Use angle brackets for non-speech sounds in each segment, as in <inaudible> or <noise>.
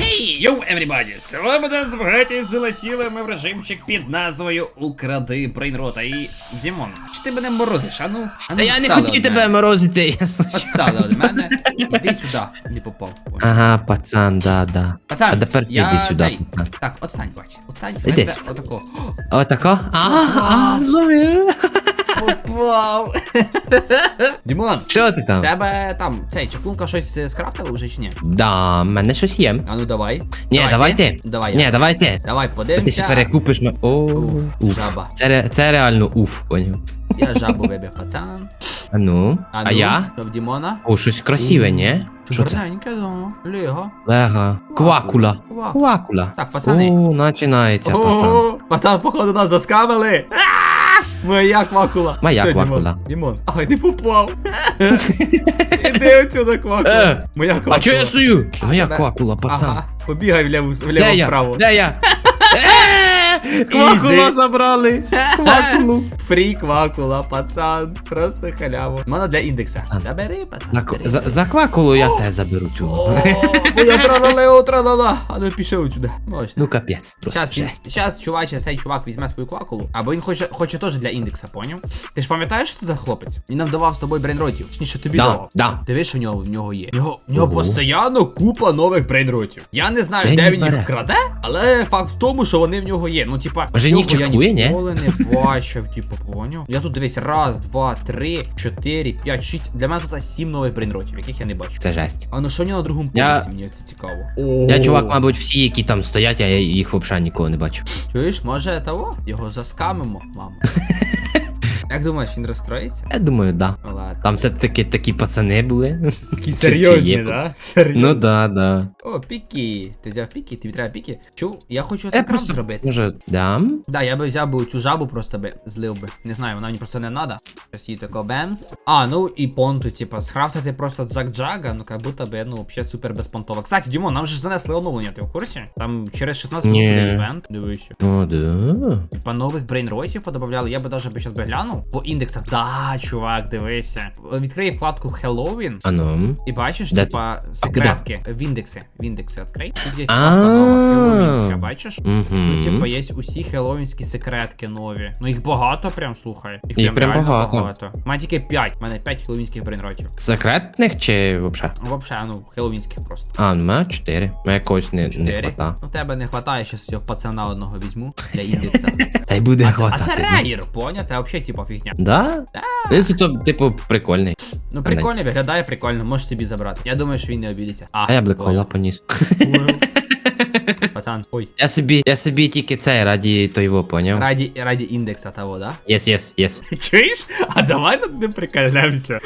Хей, йоу, everybody! Сьогодні буде збагаті залетіли ми в режимчик під назвою Укради брейнрота. І Дімон, чи ти мене морозиш? А ну, а ну Та я не встали хотів від тебе морозити. Отстали від мене. Іди сюди. Не попав. Ой. Ага, пацан, да, да. Пацан, А тепер ти я йди сюди, цей- пацан. Так, отстань, бач. Отстань. Іди Мене сюди. Отако. Отако? А, а, зловив. Попав. Дімон, Що ти там? тебе там цей чаклунка щось е, скрафтила вже чи ні? Да, в мене щось є. А ну давай. Ні, давай ти. Давай Ні, давай ти. Давай, Ти подивимося. ще перекупиш мене. О, Уф, уф. жаба. Це, ре- це реально уф, поняв. Я жабу вибіг, пацан. А ну, А, а ну, я? Що в Дімона? О, щось красиве, ні? Що це? Чорненьке, да. Лего. Лего. Квакула. Квакула. Квакула. Так, пацани. О, починається, пацан. О, Пацан, походу, нас заскамили. А! Моя квакула. Моя Що, Дімон? квакула. Дімон. Ай, не попав. <laughs> Іди отсюда, квакула. Е, Моя квакула. А чого я стою? Моя квакула, пацан. Ага, побігай вліво, Де я? вправо. Де я? <laughs> Е, Квакула забрали. Квакулу. <laughs> Фрі квакула, пацан. Просто халяву. Можна для індекса. Пацан. Забери, пацан. За, за, за квакулу я те заберу цю. О, тралалео, тралала. А ну пішов отсюда. Ну капець. Він, жесть. чуваче, цей чувак візьме свою квакулу, або він хоче, хоче теж для індекса, поняв? Ти ж пам'ятаєш, що це за хлопець? Він нам давав з тобою брейнротів. Точніше, тобі Да, давав. да. Дивись, що в нього в нього є. В нього, в нього постійно купа нових брейнротів. Я не знаю, Де де він їх краде, але факт в тому, що вони в нього є. Ну, типа, Жених цього я ні? ніколи не бачив, типу, поняв? Я тут дивись, раз, два, три, чотири, п'ять, шість. Для мене тут сім нових брейнротів, яких я не бачу. Це жесть. А ну що ні на другому Я- поверсі, мені це цікаво. Я чувак, мабуть, всі, які там стоять, а я їх взагалі нікого не бачу. Чуєш, може того? Його заскамимо, мам. <laughs> Як думаєш, він розстроїться? Я думаю, да. Ладно. Там все-таки такі пацани були. Такі серйозні, да? Серйозні. Ну да, да. О, піки. Ти взяв піки, тобі треба піки. Чув, я хочу це просто зробити. може дам. Да, я би взяв би цю жабу, просто би злив би. Не знаю, вона мені просто не надо. Щось їй тако бемс. А, ну і понту, типа, схрафтити просто джак-джага, ну как будто би, ну, вообще супер безпонтово. Кстати, Дімон, нам же занесли оновлення, ти в курсі? Там через 16 Ні. минут буде івент, дивися. О, да. Типа нових брейнротів подобавляли, я би даже би щас би глянув. По індексах, да, чувак, дивися. Відкрий вкладку Halloween. А ну. І бачиш, Де- типа, секретки в індекси. В індекси відкрий. Тут є вкладка нова хеллоуінська, бачиш? Тут, Угу. типа, є усі хеллоуінські секретки нові. Ну їх багато, прям слухай. Їх прям реально багато. У мене тільки 5. У мене 5 хеллоуінських брейнротів. Секретних чи взагалі? Вообще, ну, хеллоуінських просто. А, ну, мене чотири. Мене якогось не, не хвата. Ну, тебе не хватає, щас цього пацана одного візьму для індекса. <laughs> Та й буде А це, а це рейр, поняв? Це взагалі, типа, фігня. Да? Він суто, типу, прикольний. Ну, прикольно виглядає, прикольно, можеш собі забрати. Я думаю, що він не обідеться. А а я бликола поніс. <laughs> Пацан, ой. Я собі, я собі тільки цей раді того поняв. Раді, раді індекса того, да? Єс, єс, єс. <laughs> Чуєш? А давай над ним приколяємося.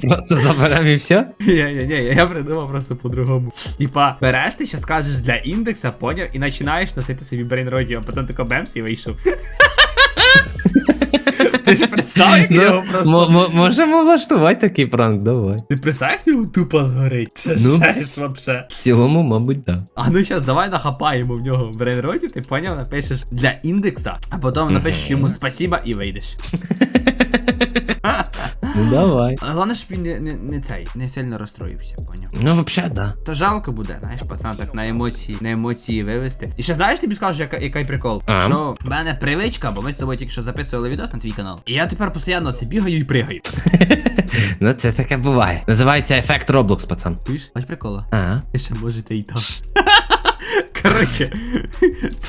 Просто заберемо і все? Ні, ні, ні, я придумав просто по-другому. Типа, береш ти ще скажеш для індекса, поняв, і починаєш носити собі брейнротів, а потім тако бемс і вийшов. <laughs> Ти ж представь як його Ну, просто. мо- мо- Можемо влаштувати такий пранк, давай. Ти представь його тупо згорить. Це Ну. жесть вообще. В цілому, мабуть, да. А ну щас давай нахапаємо в нього брейнротів, ти поняв, напишеш для індекса, а потім напишеш йому спасіба і вийдеш. <laughs> Ну давай. А головне, щоб він не, не, не цей, не сильно розстроївся, поняв. Ну, взагалі, да. То жалко буде, знаєш, пацан так на емоції, на емоції вивести. І ще знаєш, тобі скажу, яка, який прикол? А? Що в мене привичка, бо ми з тобою тільки що записували відос на твій канал. І я тепер постійно це бігаю і пригаю. <laughs> Ну це таке буває. Називається ефект Roblox, пацан. Чуєш? Бач прикола. А. І ще можете і там. Коротше,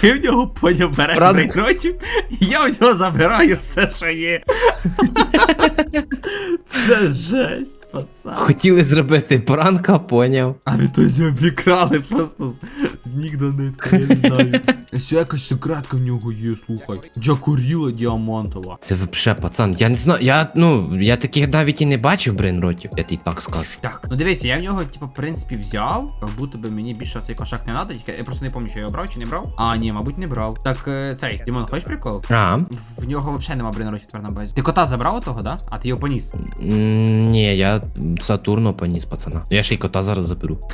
ти в нього потім береш Правда? прикротів, і я в нього забираю все, що є. Це жесть, пацан. Хотіли зробити пранк, а поняв. А відтоді обікрали просто з, з ніг до нитки, я не знаю. Ще якась секретка в нього є, слухай. Джакуріла діамантова. Це взагалі, пацан. Я не знаю, я, ну, я таких навіть і не бачив брейнротів, я тобі так скажу. Так, ну дивися, я в нього, типу, в принципі, взяв. Як будто би мені більше цей кошак не надо. Я просто не пам'ятаю, чи я його брав чи не брав. А, ні, мабуть, не брав. Так, е, цей, Дімон, хочеш прикол? А, В- нього взагалі нема брейнротів тепер на базі. Ти кота забрав того, да? А ти його поніс. ні, я Сатурно поніс, пацана. Я ще й кота зараз заберу. <laughs>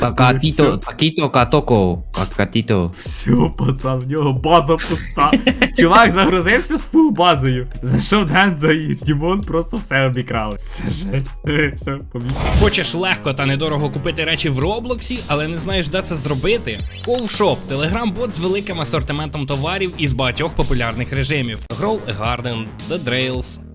Какатіто, какіто, катоко, какатіто. Все, пацан, в нього база пуста. Чувак загрузився з фул базою. Зайшов Дензо і Дімон просто все обікрали. Це жесть. Що. Хочеш легко та недорого купити речі в Роблоксі, але не знаєш, де це зробити? Ковшоп телеграм-бот з великим асортиментом товарів із багатьох популярних режимів: Grow Garden, The Drails,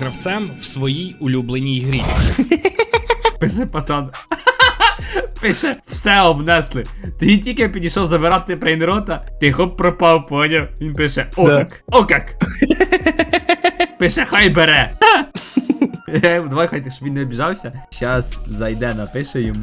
гравцем в своїй улюбленій грі. <laughs> Пише пацан. <laughs> Пише, все обнесли. Ти тільки підійшов забирати брейнрота, ти хоп пропав, поняв? Він пише, о Да. как, о как. <laughs> Пише, хай бере. Давай хай щоб він не обіжався. Щас зайде, напише йому.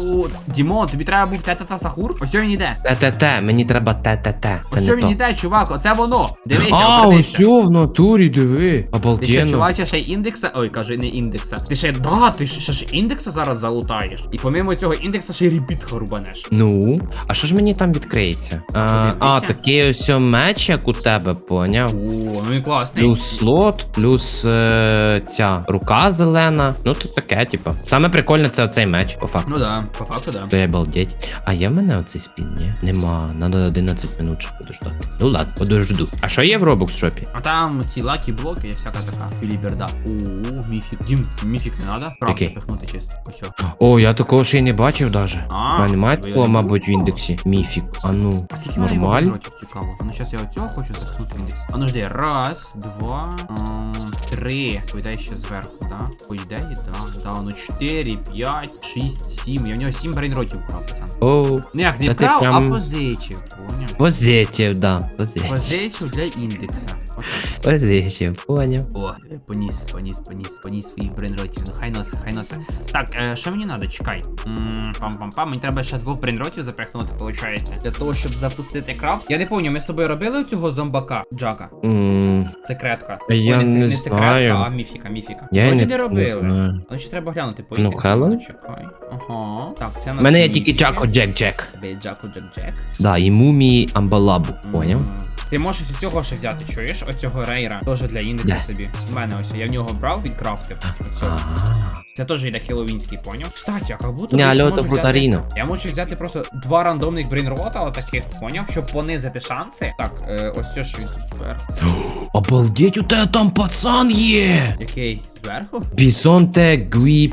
О, Дімон, тобі треба був тета та сахур? Ось він іде. Те-те-те, мені треба те-те-те. Це Ось не він то. іде, чувак, оце воно. Дивися, А, ось в натурі, диви. Ти ще Обалденно. чуваче ще й індекса. Ой, кажу, не індекса. Ти ще да, ти ще, ж індекса зараз залутаєш. І помимо цього індекса ще й ребіт рубанеш. Ну, а що ж мені там відкриється? А, а Подивися. такий ось меч, як у тебе, поняв? О, ну і класний. Плюс слот, плюс е, ця рука зелена. Ну тут таке, типу. Саме прикольне це оцей меч, по факту. Ну да, по факту, да. То я обалдеть. А є в мене оцей спін, ні? Нема, надо 11 минут ще подождати. Ну ладно, подожду. А що є в Roblox шопі? А там ці лакі блоки і всяка така філіберда. О, міфік. Дім, міфік не надо? Правда Який? запихнути чисто. Ось. о. Я такого ще й не бачив даже. А, У мене немає я такого, мабуть, в індексі. Міфік. А ну, А скільки нормально. цікаво? А ну зараз я оцього хочу запхнути в індекс. А ну жди, раз, два, ем, три. По ідеї ще зверху, да? По ідеї, да. Да, ну чотири, п'ять, шість, сім. Я в нього сім брейнротів вкрав, пацан. О, Ну як, не Це ти вкрав, прям- а позичив, поняв? позитив, да, позитив. Позичив для індекса. Отак. Позитив, поняв. О, поніс, поніс, поніс, поніс своїх брейнротів. Ну хай носи, хай носи. Так, е, що мені треба? Чекай. М, Пам-пам-пам. Мені треба ще двох брейнротів запихнути, виходить. Для того, щоб запустити крафт. Я не пам'ятаю, ми з тобою робили цього зомбака, Джака. М, Секретка. Я Ой, не секретка, знаю. а міфіка, міфіка. Я Вроді не, не робили. знаю. Ну ще треба глянути по Ну. Хелен? Чекай. Ага. Так, це у мене є тільки Джако Джек Джек. Тебе є Джако Джек Джек. Да, і мумії Амбалабу, поняв? М. Ти можеш із цього ще взяти, чуєш? Оцього рейра. Теж для індексу Де? собі. У мене ось. Я в нього брав, відкрафтив. Оцього. Ага. Це теж йде хеллоуінський, поняв? Кстати, а как будто Не, алло, це Фрутаріно. Я можу взяти просто два рандомних брейнрота отаких, поняв, щоб понизити шанси. Так, е, ось що ж від зверху. <gasps> Обалдеть, у тебе там пацан є! Який? Зверху? Бізонте Гуі.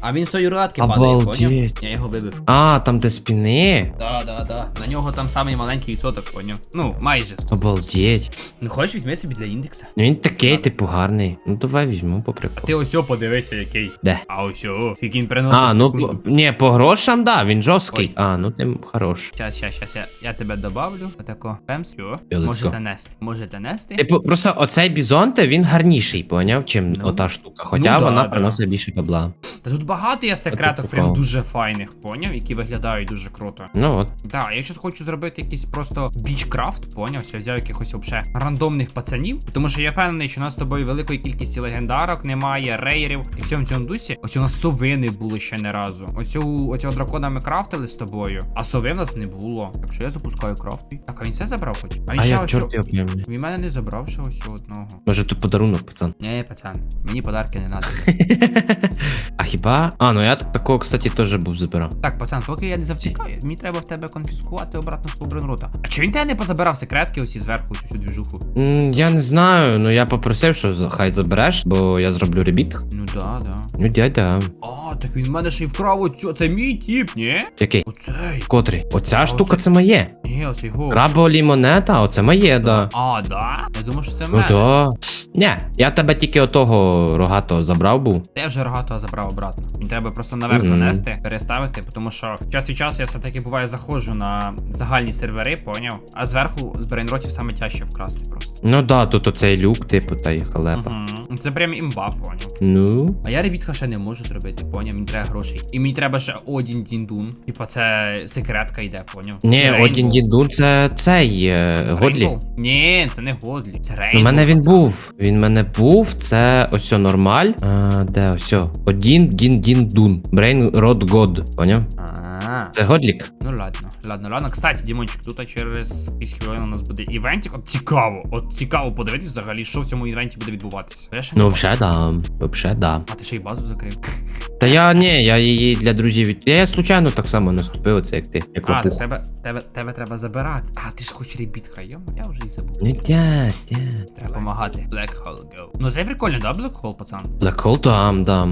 А він з тої рулетки падає, поняв? Я його вибив. А, там де спини. Да, да, да. На нього там самий маленький відсоток, поняв. Ну, майже. Обалдеть. Ну хочеш візьми собі для індекса. Ну він такий, Слабо. типу, гарний. Ну давай візьму по приколу. Ти ось о подивися, який. Де? А ось о, скільки він приносить. А, ну по- ні, по грошам, да, він жорсткий. Ой. А, ну ти хорош. Щас, щас, щас, я, я тебе добавлю. Отако. Пемс. Все. Можете нести. Можете нести. Типу, просто оцей бізонте, він гарніший, поняв, чим Ну. Ота штука. Хоча да, вона да. приносить більше бабла. Та тут багато є секреток, прям дуже файних, поняв, які виглядають дуже круто. Ну от. Так, я щось хочу зробити якийсь просто бічкрафт, поняв? Я взяв якихось вообще рандомних пацанів. Тому що я впевнений, що у нас з тобою великої кількості легендарок немає, рейерів і всьому цьому дусі. Ось у нас сови не було ще не разу. Оцю оцього дракона ми крафтили з тобою, а сови в нас не було. Так що я запускаю крафт. Так, а він все забрав хоч? А він А ще як ось. чорт пойме. Він мене не забрав ще ось одного. Може тут подарунок, пацан. Ні, пацан, мені подарки не треба. <laughs> А хіба? А, ну я такого, кстати, теж був забирав. Так, пацан, поки я не завтікаю, мені треба в тебе конфіскувати обратно свого рота. А чи він тебе не позабирав секретки оці зверху, цю двіжуху? Mm, Я не знаю, ну я попросив, що хай забереш, бо я зроблю ребіт. Ну да, да. Ну дядя. А, так він в мене ще й вкрав оцю. Це мій тіп, ні? Який? Оцей. Котрий? Оця А штука це моє. Ні, оцей його. Крабо лімонета, оце моє, да. А, да? Я думав, що це в Ну мене. да. Ні, я тебе тільки отого рогатого забрав був. Я вже рогатого забрав обратно. Мені треба просто наверх Мгм. занести, переставити, тому що час від часу я все-таки буває заходжу на загальні сервери, поняв? А зверху з брейнротів саме тяжче вкрасти просто. Ну да, тут оцей люк, типу, та й халепа. Угу. це прям імба, поняв. Ну. А я ребітка ще не можу зробити, поняв? Мені треба грошей. І мені треба ще один діндун. Типа це секретка йде, поняв? Ні, один Rainbow. це цей е, Годлі. Ні, це не Годлі. Це У мене він був. Він в мене був. Це ось нормаль. А, де ось? о? Один дін дін дун. Брейн род год. Поняв? А, Це Годлік. ну ладно, ладно, ладно. Кстати, Дімончик, тут через якісь хвилини у нас буде івентик. От цікаво, от цікаво подивитися взагалі, що в цьому івенті буде відбуватися. Я ще не Ну, бачу. взагалі, да. Вообще, да. А ти ще й базу закрив. Та я ні, я її для друзів. від- Я, я случайно так само наступив, це як ти. Як А, лопух. тебе, тебе, тебе треба забирати. А, ти ж хочеш ребітка, йом, я вже й забув. Не тя, тя. Треба допомагати. Black Hole Go. Ну це прикольно, да, Black Hole, пацан? Black Hole там, да.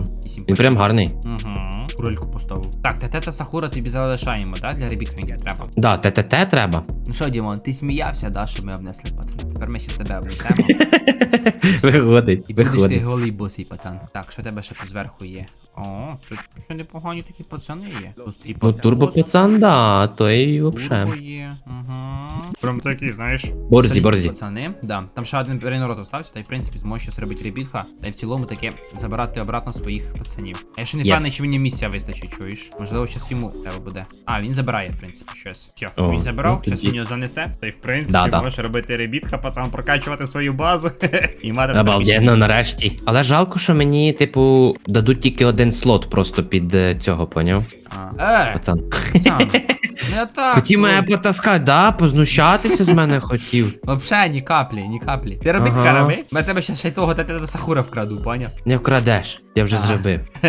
Він прям гарний. Угу. Рульку поставив. Так, та Сахура тобі залишаємо, да? Для ребіткінга треба. Да, ТТТ треба. Ну що, Дімон, ти сміявся, да, що ми обнесли, пацан? Тепер ми ще тебе обнесемо. <laughs> Виходить, І будеш ти виходить. голий босий, пацан. Так, що тебе ще зверху є? О, тут ще непогані такі пацани є. Тут Ну, турбо пацан, да, то і турбо є. Прям такі, знаєш. Борзі, борзі. Пацани, да. Там ще один рейнород остався, та й в принципі зможеш щось робити ребітха, та й в цілому таке забирати обратно своїх пацанів. А я ще не Yes. впевнений, чи мені місця вистачить, чуєш? Можливо, щас йому треба буде. А, він забирає, в принципі, щось. Все, О, він забрав, ну, тоді- він його занесе. Та й в принципі Да, да. можеш робити ребітха, пацан, прокачувати свою базу <laughs> і мати Обалденно, нарешті. Але жалко, що мені, типу, дадуть тільки один слот просто під е, цього, поняв? А. Е, Пацан. пацан, <laughs> не так. Хотів мене потаскати, да? Познущатися з мене хотів. <laughs> Вообще ні каплі, ні каплі. Ти робіть Ага. роби. Ми тебе ще ще й того та та Сахура вкраду, поняв? Не вкрадеш, я вже зробив. <laughs>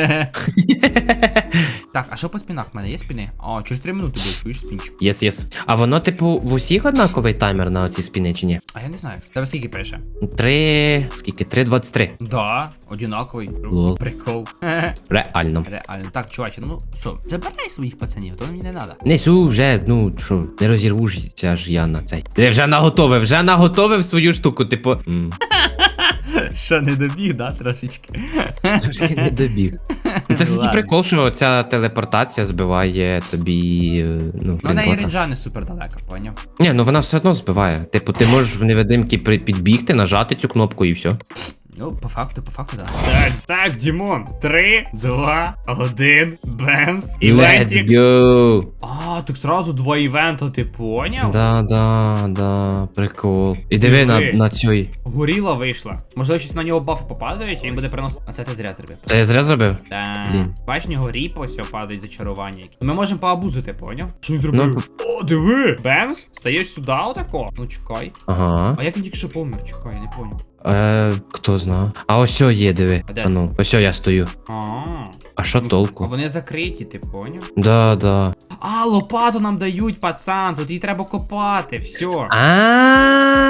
Так, а що по спінах? В мене є спіни? А, через 3 минути буде, чуєш спінчик. Єс, єс. А воно, типу, в усіх однаковий таймер на оці спіни чи ні? А я не знаю. Тебе скільки пише? Три. Скільки? 3.23. Да, одинаковий. Лол. Прикол. <laughs> Реально. Реально. Так, чуваче, ну що, забирай своїх пацанів, то мені не треба. Несу вже, ну що, не розірвуся ж я на цей. Ти вже наготовив, вже наготовив свою штуку, типу. м, <laughs> Що не добіг, да, трошечки. <laughs> Трошки не добіг. Ну, Це, кстати, Ладно. прикол, що ця телепортація збиває тобі. е, Ну, Ну, пін-кода. ренджа не супер далека, поняв? Ні, ну вона все одно збиває. Типу, ти можеш в невидимки при- підбігти, нажати цю кнопку і все. Ну, по факту, по факту, да. Так, так, Дімон. Три, два, один, бемс. Let's go! А, так сразу два івента, ти поняв? Да, да, да, прикол. І диви на, Диви. на цій. Горіла вийшла. Можливо, щось на нього бафи попадають, і він буде приносити. А це ти зря зробив. Це я зря зробив? Так. Блін. Бач, в нього ріп ось падають зачарування. які. Ми можемо поабузити, поняв? Що він зробив? Ну, О, диви! Бемс, стаєш сюди отако. Ну чекай. Ага. А як він тільки що помер? Чекай, я не поняв. Е, хто зна. А ось є, диви. А де? А ну, ось я стою. А. А що Ну, А толку? вони закриті, ти поняв? Да, да. А, лопату нам дають, пацан, тут її треба копати, все. А.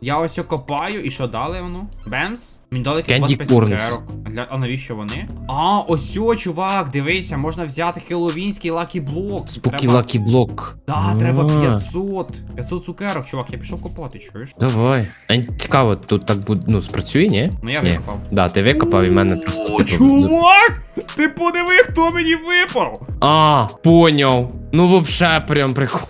Я ось копаю, і що дали воно? Бемс? Мені дали Candy 25 corns. Для... а навіщо вони? А, ось о, чувак, дивися, можна взяти хеллоуінський лакі блок. Спукі Треба- лакі блок. Да, треба 500. 500 цукерок, чувак, я пішов копати, чуєш? Давай. А цікаво, тут так буде, ну, спрацює, ні? Ну я Ні. викопав. Да, ти викопав і в мене просто. О, чувак! Ти подиви, хто мені випав! А, поняв. Ну, вообще, прям прикол.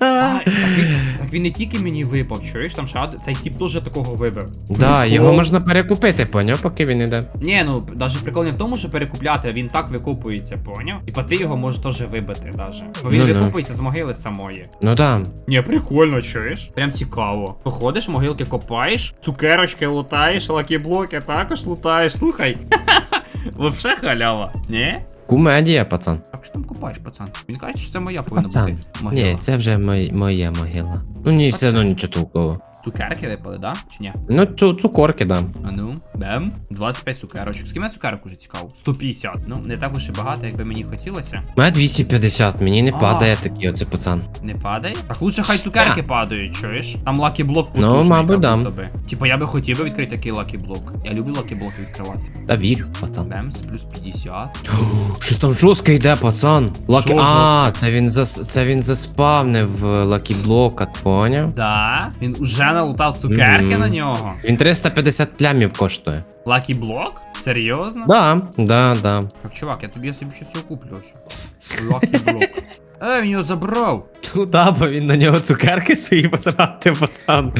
А, так він, так він не тільки мені випав, чуєш? Там од- цей тип теж такого вибив. Да, його можна перекупити, поняв, поки він іде. Ні, ну навіть прикол не в тому, що перекупляти, він так викупується, поняв? Типа ти його можеш теж вибити, даже. Бо він Ну-ну. викупується з могили самої. Ну да. Ні, прикольно, чуєш? Прям цікаво. Походиш, могилки копаєш, цукерочки лутаєш, лакіблоки також лутаєш. Слухай. <laughs> Вообще халява. Ні? Кумедія, пацан. А що там купаєш, пацан? Він каже, що це моя повинна Пацан. бути. Могила. Ні, це вже мой, моя могила. Ну ні, все одно нічого толкового. Цукерки випали, да? Чи ні? Ну, цу, цукорки, да. А ну, бем. 25 цукерочок. Скільки мене цукерок уже цікаво? 150. Ну, не так уж і багато, якби мені хотілося. Мене 250, мені не А. падає такий оце пацан. Не падає? Так лучше хай цукерки падають, чуєш? Там лакі блок Ну, потужний, мабуть, як да. будто би. Типа я би хотів би відкрити такий лакі блок. Я люблю лакі блоки відкривати. Та вірю, пацан. Бемс, плюс 50. Щось там жорстко йде, пацан. Лакі. Що А, це він зас... це він заспавнив лакі блока, поняв? Да, він уже налутав цукерки Мгм. на нього. Він 350 лямів коштує. Лакі блок? Серйозно? Да, да, да. Так, чувак, я тобі я собі щось куплю ось. Лакі блок. <laughs> Е, він його забрав. Ну да, бо він на нього цукерки свої потратив, пацан.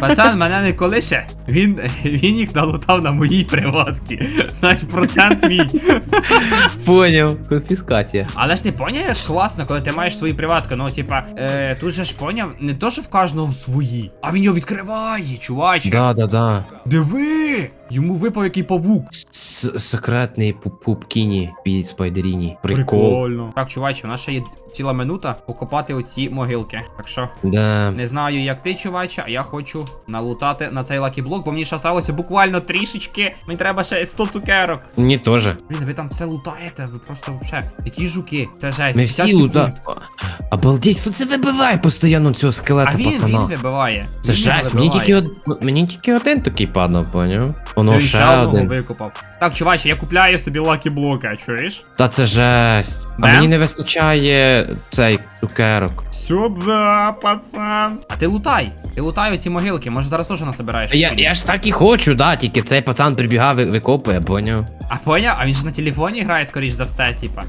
Пацан мене не колише. Він, він їх налутав на моїй приватці. Знаєш, процент мій. Поняв. Конфіскація. Але ж ти поняв, як класно, коли ти маєш свої приватки. Ну, типа, е, тут же ж поняв, не то, що в кожного свої, а він його відкриває, чуваче. Да, да, да. Диви! Йому випав який павук. Секретний пупкіні під спайдеріні. Прикол. Прикольно. Так, чуваче, у нас ще є ціла минута покопати оці могилки. Так що. Да. Не знаю, як ти, чуваче, а я хочу налутати на цей лакіблок, бо мені ще сталося буквально трішечки. Мені треба ще 100 цукерок. Мені теж. Блін, ви там все лутаєте, ви просто вообще. Які жуки, це жесть. Ми 50 всі секунд. лута. Обалдеть, хто це вибиває постійно цього скелета, А він, пацана? він вибиває. Це Він його жесть, мені вибиває. тільки, од... мені тільки один такий падав, поняв? Воно ще один. викопав. Так, чуваче, я купляю собі лакі-блока, чуєш? Та це жесть. А мені не вистачає цей цукерок. Сюда, пацан. А ти лутай. Ти лутай оці могилки, може зараз теж насобираєш. Я, я ж так і хочу, да, тільки цей пацан прибігав і викопує, поняв? А поняв? А він ж на телефоні грає, скоріш за все, типа.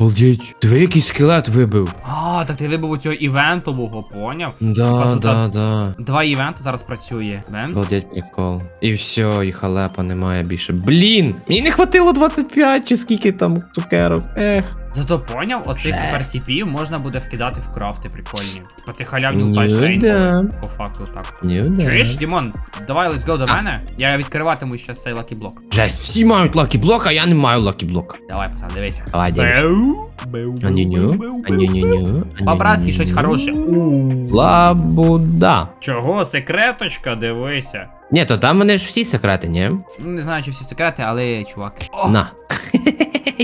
Обалдеть. Диви, який скелет вибив. А, так ти вибив у цього івентового, поняв? Да, да, да. Два івенти зараз працює. Бемс. Обалдеть прикол. І все, і халепа немає більше. Блін! Мені не хватило 25 чи скільки там цукерок. Ех. Зато поняв, оцих тепер тіпів можна буде вкидати в крафти прикольні. Типа ти халявні Ну лутаєш да. По факту так. Ні, да. Чуєш, Дімон, давай let's go до мене. Я відкриватиму ще цей лакі-блок. Жесть, всі мають лакі-блок, а я не маю лакі-блока. Давай, пацан, дивися. Давай, дивись. Аню-ню, аню-ню-ню. По-братськи щось хороше. Лабуда. Чого, секреточка, дивися. Ні, то там вони ж всі секрети, ні? Ну, не знаю, чи всі секрети, але чувак. О, На. <laughs>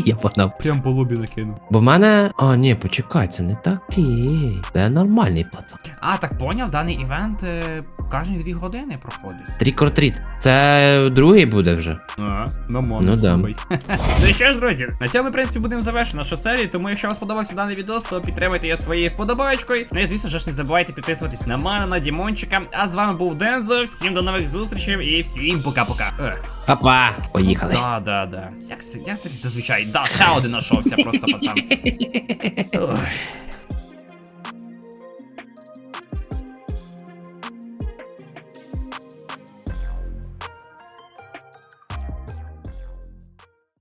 Я погнав. прям по лобі накинув. Бо в мене. А, ні, почекай, це не такий. Це нормальний пацан. А, так поняв, даний івент е, кожні дві години проходить. Трік-or-тріт. Це другий буде вже. А, ну Ну да. <laughs> Ну і що ж, друзі, на цьому, в принципі, будемо завершити нашу серію. Тому, якщо вам сподобався даний відео, то підтримайте його своєю вподобайкою. Ну і звісно ж, не забувайте підписуватись на мене, на Дімончика. А з вами був Дензо. Всім до нових зустрічей і всім пока-пока. Ех. Папа. Поїхали. Да, да, да. Як це, як це зазвичай? Да, ще один нашовся просто, пацан. Ой. <laughs>